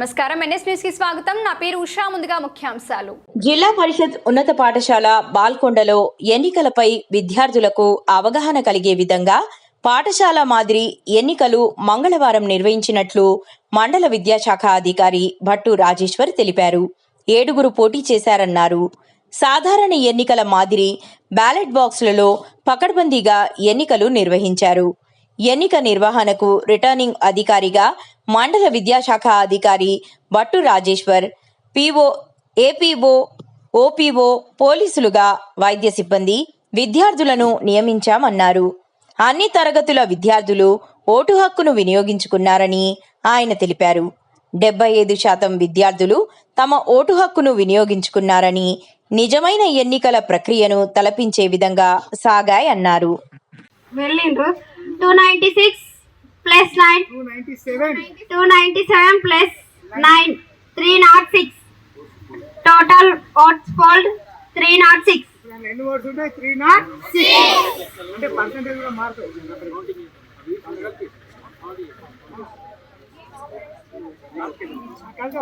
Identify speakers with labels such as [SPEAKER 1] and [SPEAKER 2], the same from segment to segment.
[SPEAKER 1] నమస్కారం. ఎన్ఎస్ న్యూస్కి స్వాగతం. నా పేరు ఉషా. ముందుగా ముఖ్యాంశాలు.
[SPEAKER 2] జిల్లా పరిషత్ ఉన్నత పాఠశాల బాల్కొండలో ఎన్నికలపై విద్యార్థులకు అవగాహన కలిగే విధంగా పాఠశాల మాదిరి ఎన్నికలు మంగళవారం నిర్వహించినట్లు మండల విద్యాశాఖ అధికారి భట్టు రాజేశ్వర్ తెలిపారు. ఏడుగురు పోటీ చేశారన్నారు. సాధారణ ఎన్నికల మాదిరి బ్యాలెట్ బాక్సులలో పకడ్బందీగా ఎన్నికలు నిర్వహించారు. ఎన్నిక నిర్వహణకు రిటర్నింగ్ అధికారిగా మండల విద్యాశాఖ అధికారి Bhattu Rajeshwar PO APO OPO పోలీసులుగా వైద్య సిబ్బంది విద్యార్థులను నియమించామన్నారు. అన్ని తరగతుల విద్యార్థులు ఓటు హక్కును వినియోగించుకున్నారని ఆయన తెలిపారు. డెబ్బై ఐదు శాతం విద్యార్థులు తమ ఓటు హక్కును వినియోగించుకున్నారని నిజమైన ఎన్నికల ప్రక్రియను తలపించే విధంగా సాగాయన్నారు.
[SPEAKER 3] వెళ్ళిండ్రు. Two ninety six plus nine
[SPEAKER 4] two ninety seven
[SPEAKER 3] plus nine three naught six total votes polled three naught six
[SPEAKER 4] ఎన్ని ఓట్స్ ఉంటాయి త్రీ నాట్ అంటే పర్సంటేజ్ కూడా మారుతుంది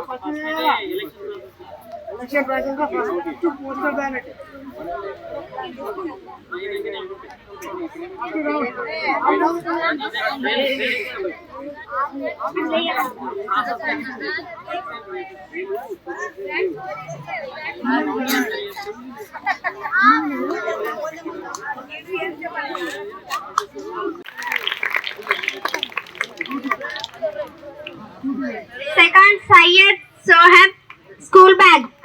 [SPEAKER 4] first election process first postal ballot
[SPEAKER 3] Second Syed Sohab school bag.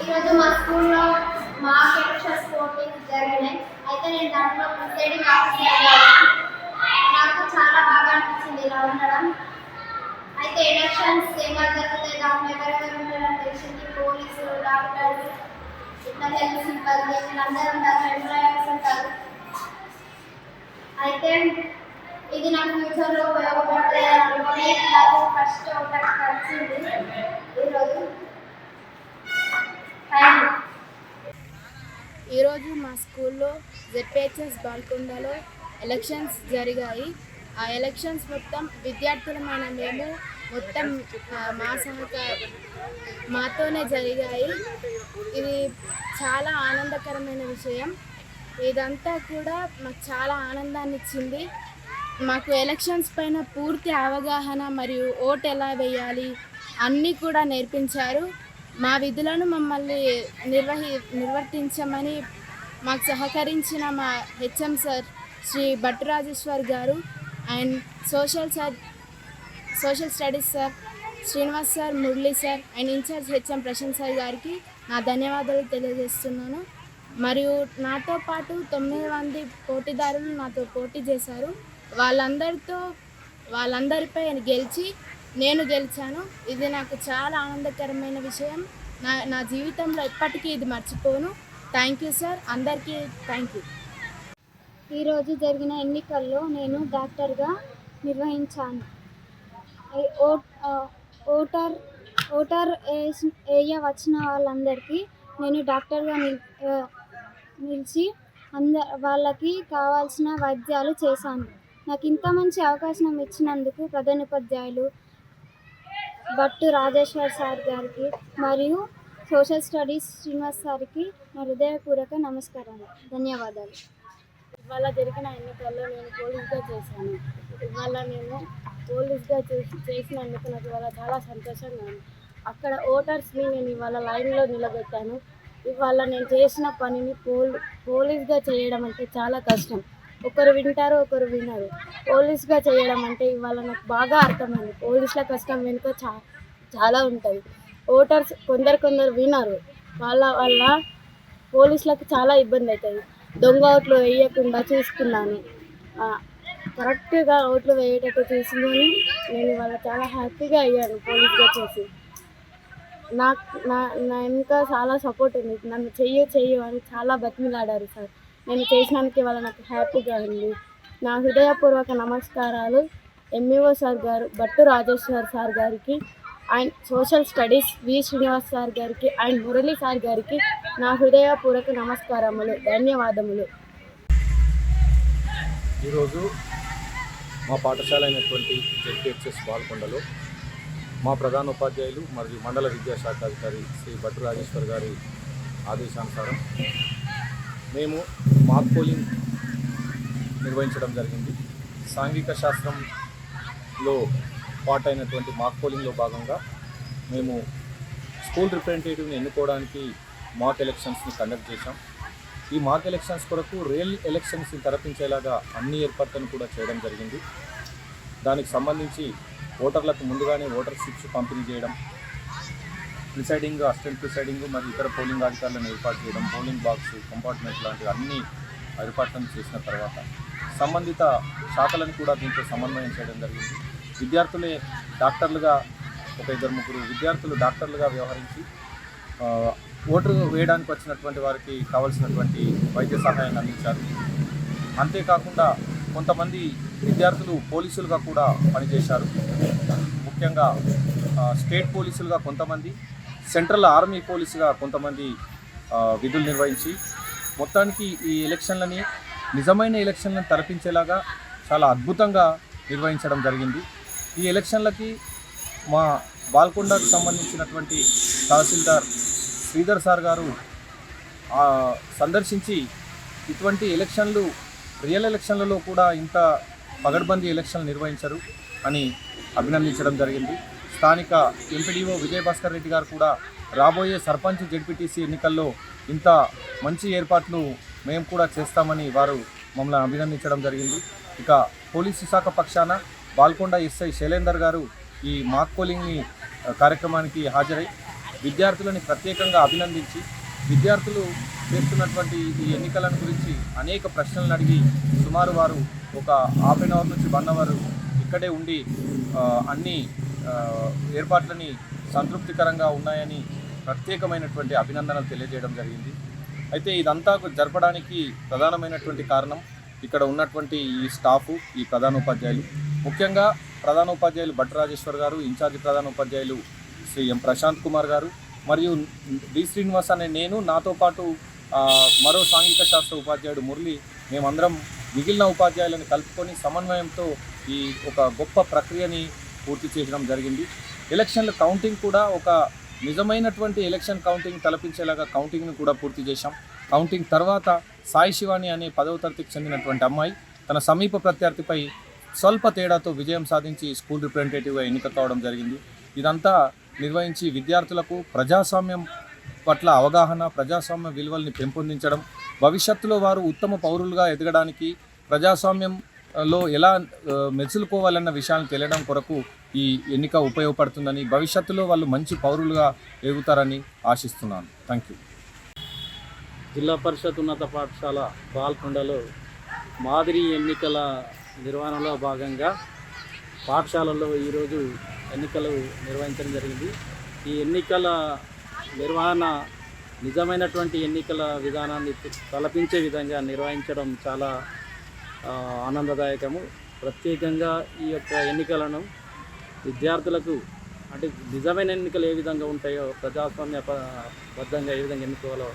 [SPEAKER 5] ఈరోజు మా స్కూల్లో మా elections sporting జరిగినాయి అయితే నేను దాంట్లో ప్రిసైడింగ్ ఆఫీసర్ నాకు చాలా బాగా అనిపించింది ఇలా ఉండడం. అయితే ఎలక్షన్స్ ఎలా జరుగుతాయి దాంట్లో ఎవరెవరు ఉంటారని తెలిసింది. పోలీసులు డాక్టర్లు ఇట్లా హెల్త్ సిబ్బంది వీళ్ళందరూ ఉంటారు ఎంప్లాయర్స్ ఉంటారు. అయితే ఇది నాకు ఫ్యూచర్లో ఉపయోగపడుతుంది అనుకుని నాకు ఫస్ట్ ఒకటి కలిసింది. ఈరోజు.
[SPEAKER 6] ఈరోజు మా స్కూల్లో జెడ్పిహెచ్ఎస్ బాల్కొండలో ఎలక్షన్స్ జరిగాయి. ఆ ఎలక్షన్స్ మొత్తం విద్యార్థులమైన మేము మొత్తం మా సహకార మాతోనే జరిగాయి. ఇది చాలా ఆనందకరమైన విషయం. ఇదంతా కూడా మాకు చాలా ఆనందాన్ని ఇచ్చింది మాకు ఎలక్షన్స్ పైన పూర్తి అవగాహన మరియు ఓటు ఎలా వేయాలి అన్నీ కూడా నేర్పించారు. మా విధులను మమ్మల్ని నిర్వహి నిర్వర్తించమని మాకు సహకరించిన మా HM sir Shri Bhattu Rajeshwar garu and social sir social studies sir Srinivas sir Murali sir and incharge HM Prashant sir గారికి నా ధన్యవాదాలు తెలియజేస్తున్నాను. మరియు నాతో పాటు తొమ్మిది మంది పోటీదారులు నాతో పోటీ చేశారు. వాళ్ళందరితో వాళ్ళందరిపై గెలిచి నేను గెలిచాను. ఇది నాకు చాలా ఆనందకరమైన విషయం. నా నా జీవితంలో ఎప్పటికీ ఇది మర్చిపోను. Thank you sir. అందరికీ థ్యాంక్ యూ.
[SPEAKER 5] ఈరోజు జరిగిన ఎన్నికల్లో నేను డాక్టర్గా నిర్వహించాను. ఓటర్ ఓటర్ వేసి వచ్చిన వాళ్ళందరికీ నేను డాక్టర్గా నిల్ నిలిచి అంద వాళ్ళకి కావాల్సిన వైద్యాలు చేశాను. నాకు ఇంత మంచి అవకాశం ఇచ్చినందుకు ప్రధానోపాధ్యాయులు భట్టు రాజేశ్వర్ సార్ గారికి మరియు సోషల్ స్టడీస్ శ్రీనివాస్ సార్కి నా హృదయపూర్వక నమస్కారాలు. ధన్యవాదాలు.
[SPEAKER 6] ఇవాళ జరిగిన ఎన్నికల్లో నేను పోలీస్గా చేశాను. ఇవాళ నేను పోలీస్గా చేసి చేసినందుకు నాకు ఇవాళ చాలా సంతోషంగా ఉంది. అక్కడ ఓటర్స్ని నేను ఇవాళ లైన్లో నిలబెట్టాను. ఇవాళ నేను చేసిన పనిని పోల్ పోలీస్గా చేయడం అంటే చాలా కష్టం. ఒకరు వింటారు ఒకరు వినరు. పోలీస్గా చేయడం అంటే ఇవాళ నాకు బాగా అర్థమైంది. పోలీసుల కష్టం వెనుక చా చాలా ఉంటుంది. ఓటర్స్ కొందరు కొందరు వినరు. వాళ్ళ వల్ల పోలీసులకు చాలా ఇబ్బంది అవుతుంది దొంగ ఓట్లు వేయకుండా చూసుకున్నాను కరెక్ట్గా ఓట్లు వేయేటట్టు చూసుకొని నేను ఇవాళ చాలా హ్యాపీగా అయ్యాను పోలీస్గా చేసి. నాకు నా నా వెనుక చాలా సపోర్ట్ ఉంది. నన్ను చెయ్యి చెయ్యి అని చాలా బతిమిలాడారు సార్. నేను చేసినందుకు ఇవాళ నాకు హ్యాపీగా ఉంది. నా హృదయపూర్వక నమస్కారాలు MEO sir garu Bhattu Rajeshwar sir గారికి and social studies V Srinivas sir గారికి అండ్ మురళీ సార్ గారికి నా హృదయపూర్వక నమస్కారములు ధన్యవాదములు.
[SPEAKER 7] ఈరోజు మా పాఠశాల అయినటువంటి జెడ్పిహెచ్ఎస్ పాల్కొండలో మా ప్రధాన ఉపాధ్యాయులు మరియు మండల విద్యాశాఖ అధికారి శ్రీ భట్టు రాజేశ్వర్ గారి ఆదేశానుసారం మేము మాక్ పోలింగ్ నిర్వహించడం జరిగింది. సాంఘిక శాస్త్రంలో పార్ట్ అయినటువంటి మాక్ పోలింగ్లో భాగంగా మేము స్కూల్ రిప్రజెంటేటివ్ని ఎన్నుకోవడానికి మాక్ ఎలక్షన్స్ని కండక్ట్ చేశాం. ఈ మాక్ ఎలక్షన్స్ కొరకు రియల్ ఎలక్షన్స్ని తరపించేలాగా అన్ని ఏర్పాట్లను కూడా చేయడం జరిగింది. దానికి సంబంధించి ఓటర్లకు ముందుగానే ఓటర్ స్లిప్స్ పంపిణీ చేయడం ప్రిసైడింగ్ అసిస్టెంట్ ప్రిసైడింగ్ మరియు ఇతర పోలింగ్ అధికారులను ఏర్పాటు చేయడం పోలింగ్ బాక్స్ కంపార్ట్మెంట్ లాంటివి అన్ని ఏర్పాట్లను చేసిన తర్వాత సంబంధిత శాఖలను కూడా దీంతో సమన్వయం చేయడం జరిగింది. విద్యార్థులే డాక్టర్లుగా ఒక ఇద్దరు ముగ్గురు విద్యార్థులు డాక్టర్లుగా వ్యవహరించి ఓటు వేయడానికి వచ్చినటువంటి వారికి కావలసినటువంటి వైద్య సహాయాన్ని అందించారు. అంతేకాకుండా కొంతమంది విద్యార్థులు పోలీసులుగా కూడా పనిచేశారు. ముఖ్యంగా స్టేట్ పోలీసులుగా కొంతమంది సెంట్రల్ ఆర్మీ పోలీసుగా కొంతమంది విధులు నిర్వహించి మొత్తానికి ఈ ఎలక్షన్లని నిజమైన ఎలక్షన్లను తలపించేలాగా చాలా అద్భుతంగా నిర్వహించడం జరిగింది. ఈ ఎలక్షన్లకి మా బాల్కొండకు సంబంధించినటువంటి తహసీల్దార్ శ్రీధర్ సార్ గారు సందర్శించి ఇటువంటి ఎలక్షన్లు రియల్ ఎలక్షన్లలో కూడా ఇంత పగడ్బందీ ఎలక్షన్లు నిర్వహించరు అని అభినందించడం జరిగింది. స్థానిక ఎంపీడీఓ విజయభాస్కర్ రెడ్డి గారు కూడా రాబోయే సర్పంచ్ జెడ్పీటీసీ ఎన్నికల్లో ఇంత మంచి ఏర్పాట్లు మేము కూడా చేస్తామని వారు మమ్మల్ని అభినందించడం జరిగింది. ఇక పోలీసు శాఖ పక్షాన బాల్కొండ ఎస్ఐ శైలేందర్ గారు ఈ మాక్ పోలింగ్ని కార్యక్రమానికి హాజరై విద్యార్థులని ప్రత్యేకంగా అభినందించి విద్యార్థులు చేస్తున్నటువంటి ఈ ఎన్నికలను గురించి అనేక ప్రశ్నలను అడిగి సుమారు వారు ఒక హాఫ్ అన్ అవర్ నుంచి వన్ అవర్ ఇక్కడే ఉండి అన్ని ఏర్పాట్లని సంతృప్తికరంగా ఉన్నాయని ప్రత్యేకమైనటువంటి అభినందనలు తెలియజేయడం జరిగింది. అయితే ఇదంతా జరపడానికి ప్రధానమైనటువంటి కారణం ఇక్కడ ఉన్నటువంటి ఈ స్టాఫ్ ఈ ప్రధాన ఉపాధ్యాయులు ముఖ్యంగా ప్రధాన ఉపాధ్యాయులు గారు ఇన్ఛార్జి ప్రధాన ఉపాధ్యాయులు శ్రీ ఎం ప్రశాంత్ కుమార్ గారు మరియు డి శ్రీనివాస్ అనే నేను నాతో పాటు మరో సాంఘిక శాస్త్ర ఉపాధ్యాయుడు మురళి మేమందరం మిగిలిన ఉపాధ్యాయులను కలుపుకొని సమన్వయంతో ఈ ఒక గొప్ప ప్రక్రియని పూర్తి చేయడం జరిగింది. ఎలక్షన్ల కౌంటింగ్ కూడా ఒక నిజమైనటువంటి ఎలక్షన్ కౌంటింగ్ తలపించేలాగా కౌంటింగ్ను కూడా పూర్తి చేశాం. కౌంటింగ్ తర్వాత సాయి శివాని అనే పదవ తరగతికి చెందినటువంటి అమ్మాయి తన సమీప ప్రత్యర్థిపై స్వల్ప తేడాతో విజయం సాధించి స్కూల్ రిప్రజెంటేటివ్గా ఎన్నిక కావడం జరిగింది. ఇదంతా నిర్వహించి విద్యార్థులకు ప్రజాస్వామ్యం పట్ల అవగాహన ప్రజాస్వామ్య విలువల్ని పెంపొందించడం భవిష్యత్తులో వారు ఉత్తమ పౌరులుగా ఎదగడానికి ప్రజాస్వామ్యం లో ఎలా ఆ, మెచ్చుకోవాలన్న తెలియడం కొరకు ఈ ఎన్నిక ఉపయోగపడుతుందని భవిష్యత్తులో వాళ్ళు మంచి పౌరులుగా ఎదుగుతారని ఆశిస్తున్నాను. థ్యాంక్ యూ
[SPEAKER 8] జిల్లా పరిషత్ ఉన్నత పాఠశాల బాల్కొండలో మాదిరి ఎన్నికల నిర్వహణలో భాగంగా పాఠశాలలో ఈరోజు ఎన్నికలు నిర్వహించడం జరిగింది. ఈ ఎన్నికల నిర్వహణ నిజమైనటువంటి ఎన్నికల విధానాన్ని తలపించే విధంగా నిర్వహించడం చాలా ఆనందదాయకము. ప్రత్యేకంగా ఈ యొక్క ఎన్నికలను విద్యార్థులకు అంటే నిజమైన ఎన్నికలు ఏ విధంగా ఉంటాయో ప్రజాస్వామ్య బద్ధంగా ఏ విధంగా ఎన్నుకోవాలో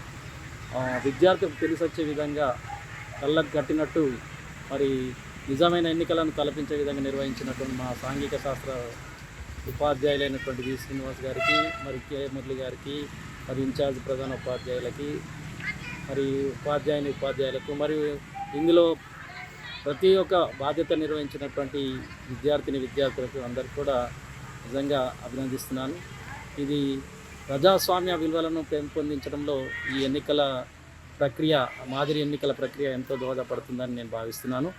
[SPEAKER 8] విద్యార్థులకు విద్యార్థికి తెలిసి వచ్చే విధంగా కళ్ళకు కట్టినట్టు మరి నిజమైన ఎన్నికలను కల్పించే విధంగా నిర్వహించినటువంటి మా సాంఘిక శాస్త్ర ఉపాధ్యాయులైనటువంటి వి. శ్రీనివాస్ గారికి మరి కే. మురళి గారికి మరి ఇన్ఛార్జ్ ప్రధాన ఉపాధ్యాయులకి మరి ఉపాధ్యాయుని ఉపాధ్యాయులకు మరియు ఇందులో ప్రతి ఒక్క బాధ్యత నిర్వహించినటువంటి విద్యార్థిని విద్యార్థులకు అందరికీ కూడా నిజంగా అభినందిస్తున్నాను. ఇది ప్రజాస్వామ్య విలువలను పెంపొందించడంలో ఈ ఎన్నికల ప్రక్రియ మాదిరి ఎన్నికల ప్రక్రియ ఎంతో దోహదపడుతుందని నేను భావిస్తున్నాను.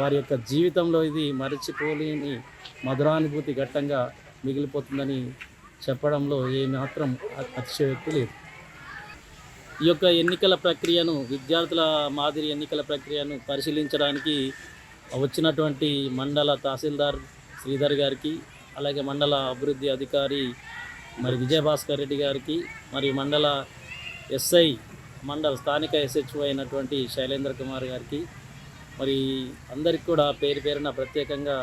[SPEAKER 8] వారి యొక్క జీవితంలో ఇది మరచిపోలేని మధురానుభూతి ఘట్టంగా మిగిలిపోతుందని చెప్పడంలో ఏ మాత్రం అతిశయోక్తి లేదు. ఈ యొక్క ఎన్నికల ప్రక్రియను విద్యార్థుల మాదిరి ఎన్నికల ప్రక్రియను పరిశీలించడానికి వచ్చినటువంటి మండల తహసీల్దార్ శ్రీధర్ గారికి అలాగే మండల అభివృద్ధి అధికారి మరి విజయభాస్కర్ రెడ్డి గారికి మరి మండల ఎస్ఐ మండల స్థానిక ఎస్హెచ్ఓ అయినటువంటి శైలేంద్ర కుమార్ గారికి మరి అందరికి కూడా పేరు పేరున ప్రత్యేకంగా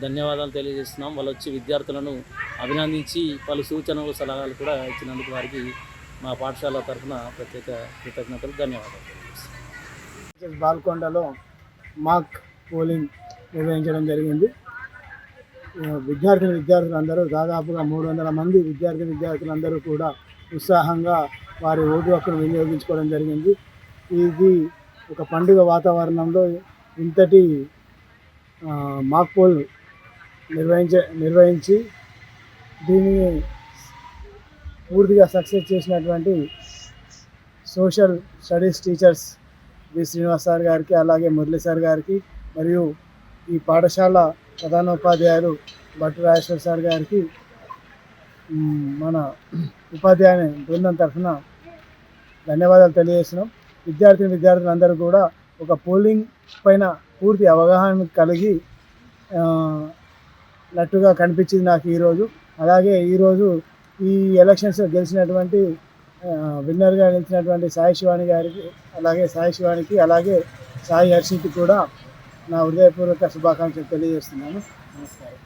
[SPEAKER 8] ధన్యవాదాలు తెలియజేస్తున్నాం. వాళ్ళు వచ్చి విద్యార్థులను అభినందించి పలు సూచనలు సలహాలు కూడా ఇచ్చినందుకు వారికి మా పాఠశాల తరఫున ప్రత్యేక కృతజ్ఞతలు ధన్యవాదాలు
[SPEAKER 4] బాల్కొండలో మాక్ పోలింగ్ నిర్వహించడం జరిగింది. విద్యార్థిని విద్యార్థులందరూ దాదాపుగా మూడు వందల మంది విద్యార్థి విద్యార్థులందరూ కూడా ఉత్సాహంగా వారి ఓటు హక్కును వినియోగించుకోవడం జరిగింది. ఇది ఒక పండుగ వాతావరణంలో ఇంతటి మాక్ పోల్ నిర్వహించ నిర్వహించి దీనిని పూర్తిగా సక్సెస్ చేసినటువంటి social studies teachers V Srinivas sir గారికి అలాగే మురళీ సార్ గారికి మరియు ఈ పాఠశాల ప్రధానోపాధ్యాయులు భట్టు రాజేశ్వర్ సార్ గారికి మన ఉపాధ్యాయుని బృందం తరఫున ధన్యవాదాలు తెలియజేస్తున్నాం. విద్యార్థిని విద్యార్థులందరూ కూడా ఒక పోలింగ్ పైన పూర్తి అవగాహన కలిగి నట్టుగా కనిపించింది నాకు ఈరోజు. అలాగే ఈరోజు ఈ ఎలక్షన్స్ గెలిచినటువంటి విన్నర్గా నిలిచినటువంటి సాయి శివాణి గారికి అలాగే సాయి శివానికి అలాగే సాయి హర్షికి కూడా నా హృదయపూర్వక శుభాకాంక్షలు తెలియజేస్తున్నాను. నమస్కారం.